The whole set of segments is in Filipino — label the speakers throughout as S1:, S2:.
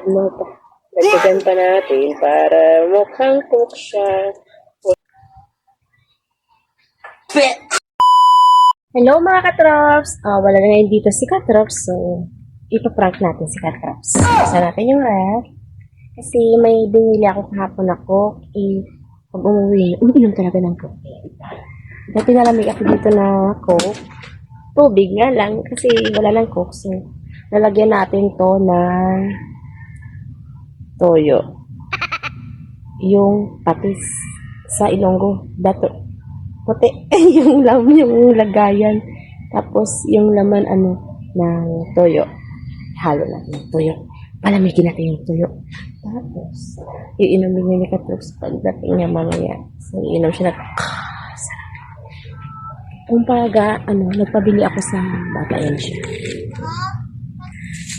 S1: Pa? Dagdagan pa natin para mukhang cook siya. Hello mga katrops! Ah, wala na ngayon dito si Katrops, so ipaprank natin si Katrops. Isa natin yung ref. Kasi may binili ako kahapon na coke. Eh, pag umuwi, umiinom talaga ng coke. Dati nalamig ako dito na coke. Tubig nga lang kasi wala lang coke. So, lalagyan natin to ng toyo. Yung patis sa Ilonggo. Dato. Puti. yung lam, yung lagayan. Tapos, yung laman, ano, ng toyo. Halo natin ng toyo. Palamigin natin yung tuyo. Tapos, iinumin niya ni Katrux pagdating niya mamaya. So, iinom siya na, sarap. Umpaga, ano, nagpabili ako sa bata yan siya.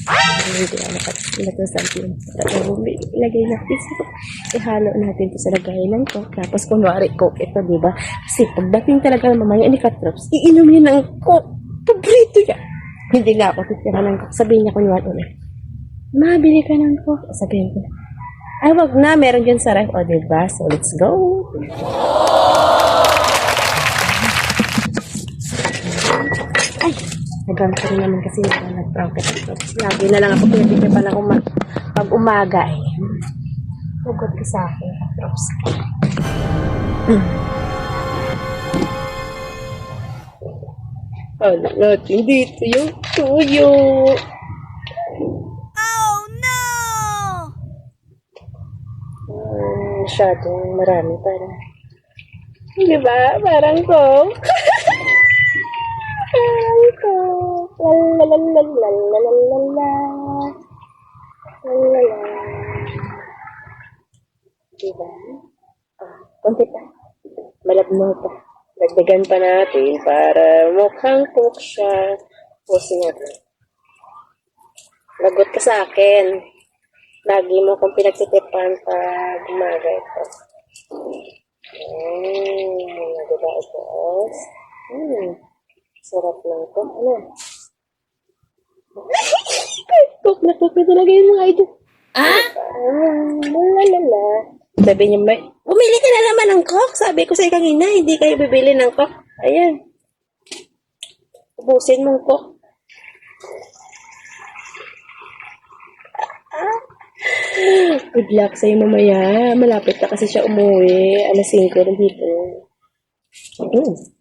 S1: Hindi at pinatusan ko yung ilagay natin sa ihalo natin to sa lagay ng coke. Tapos, kunwari, coke ito, di ba? Kasi pagdating talaga mamaya ni Katrux, iinom niya ng coke. Paborito niya. Hindi na ako titira ng coke. Sabihin niya kunwari ulit. Mabili ka ng coke. Sabihin ko, ay wag na, meron dyan sa ref. O, diba? So, let's go. Ay, nagano ko rin naman kasi ito. Lagi na lang ako pinabigyan pa ng uma- pag umaga eh. Hugot ka sa akin, Drops. Wala natin dito yung tuyo.
S2: Oh no!
S1: Hmm, masyadong marami parang. Di ba? Parang ko. Diba? Oh, konti pa. Malabno pa. Dagdagan pa natin para mukhang cook siya. Pusin natin. Lagot ka sa akin. Lagi mo kong pinagtitipan pag umaga ito. Ayan. Diba ito? Hmm. Sarap lang ito. Ano? Cook na cook na talaga yung mga ito.
S2: Ah?
S1: Ah, lalala. Sabi niya, may, bumili ka na naman ng coke. Sabi ko sa'yo kanina, hindi kayo bibili ng coke. Ayan. Ubusin mong coke. Good luck sa'yo mamaya. Malapit na kasi siya umuwi. Alas 5 na dito. Mm.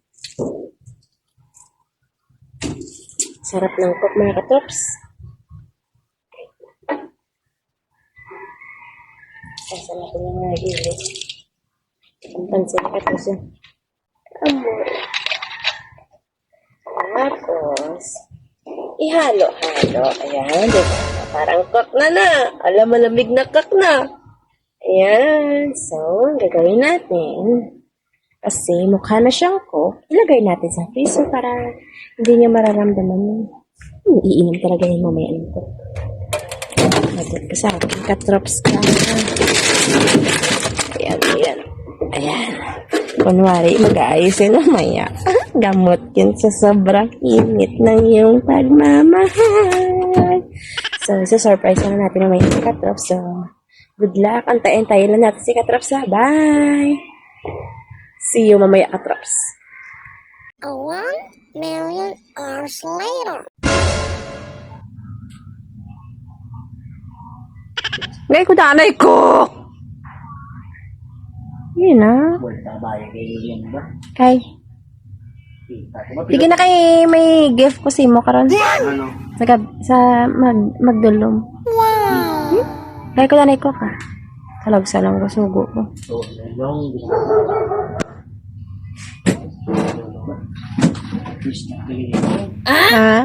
S1: Sarap ng coke mga katops. Sasa natin yung mga gilid. Ang pansin ka tapos yung amor. Tapos, ihalo-halo. Ayan, di ba? Parang kak na na. Alam, malamig na kak na. Ayan. So, ang gagawin natin, kasi mukha na siyang coke, ilagay natin sa freezer para hindi niya mararamdaman yung hmm, iinom talaga yung mamaya ng coke. Natin ka sa akin, katrops ka. Ayan, ayan. Ayan. Kunwari, mag-aayos yun mamaya. Gamot yun sa sobrang init ng iyong pagmamahal. So, surprise na natin mamaya si Katrops. So, good luck. Antayin-tayin lang natin si Katrops. Bye! See you mamaya, Katrops.
S2: A one million hours later.
S1: Ngay ko danay ko! Yun na.
S3: Wala yan ba?
S1: Kay. Sige na kay may gift ko si mo karon.
S3: Ano?
S1: Sa gab sa mag magdulom.
S2: Wow!
S1: Kaya ko danay ko ka. Talagsa lang ko sugo ko.
S3: So, long Ah? Ah?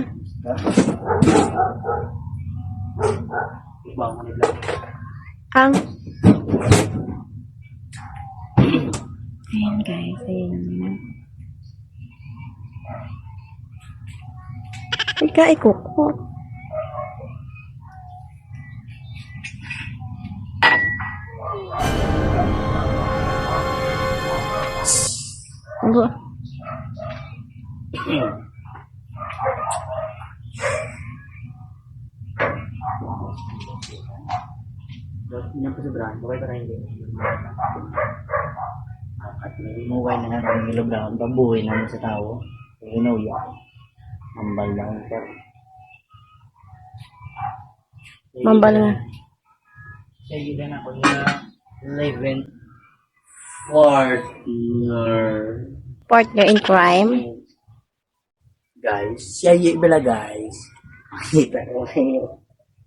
S1: Ang? Ayan guys, ayan naman. Ika, ikukot. Ano? Hmm.
S3: Yan po sobrang, bukay pa rin din. At nagmukay na nga ng kilogram, babuhay naman sa tao. Inuya. Mambal lang sir.
S1: Mambal na.
S3: Siya yun na ako na 11 fourth year.
S1: Partner in crime.
S3: Guys, siya yun pala guys. Kita ko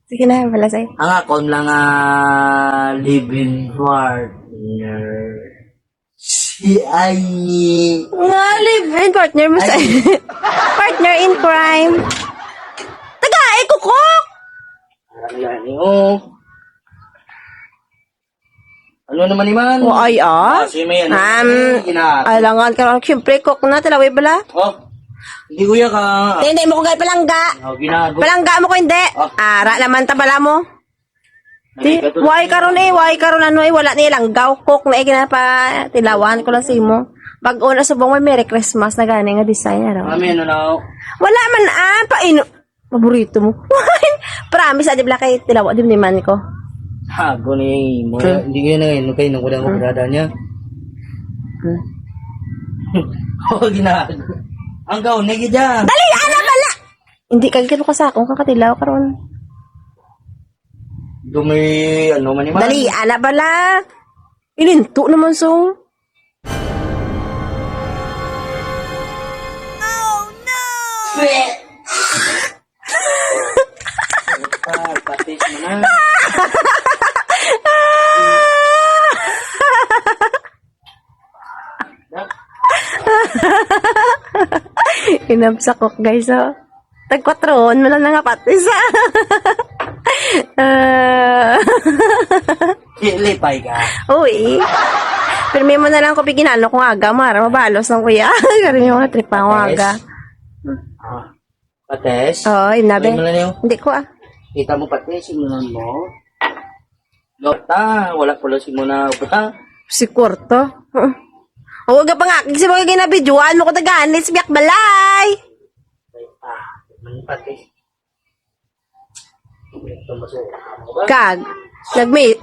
S1: Sige na, wala sa'yo.
S3: Ang akon lang ah, live-in partner. Si ay
S1: Nga, live-in partner mo sa... partner in crime. Taga, eh, kukok!
S3: Ano eh, oh. Ano naman naman?
S1: O, ay, ah.
S3: Kasi may ano.
S1: Um,
S3: ina.
S1: Alangan ka lang. Siyempre, cook na. Talaway bala.
S3: Oh. Hindi kuya ka.
S1: Hindi, hindi mo ko gaya palangga.
S3: Oh, ginagawa.
S1: Palangga mo ko hindi.
S3: Ah.
S1: Ara naman tabala mo. Di, why karon eh, why karon ano eh, wala nilang gaw cook na eh, pa tilawan ko lang sa imo. Pag una subong may Merry Christmas na gani nga design ano.
S3: Kami ano na.
S1: Wala man ah, paino. Paborito mo. Promise, adi bla kay tilawa di man ko.
S3: Hago ni mo. Hindi kayo na ngayon. Kayo nang kulang ko niya.
S1: Hmm.
S3: Oh, ginagawa. Ang gaw, nigi dyan.
S1: Dali, ala bala. Hindi kag kilo ka sa akong kakatilaw karon.
S3: Dumi, ano man naman.
S1: Dali, ala bala. Ilinto naman so.
S3: Ah,
S1: Inabsakok guys oh. Tag 4 mo lang nga patis ah. Ah.
S3: Kilipay ka.
S1: Uy. Pero may mo na lang ko piginano kung aga, mara mabalos ng kuya. Karin yung mga trip ang aga.
S3: Ah, patis.
S1: Oo, oh, inabi.
S3: Mo na.
S1: Hindi ko ah.
S3: Kita mo patis, simulan mo. Lota, wala pala si Muna ba?
S1: Si Kurto. Uh. Huwag ka pa nga. Kasi mga ginabidyoan mo ko taganit. Sibiyak balay.
S3: Ah, man patis. Ito masuk. Ano ba?
S1: Kag. Nagmit.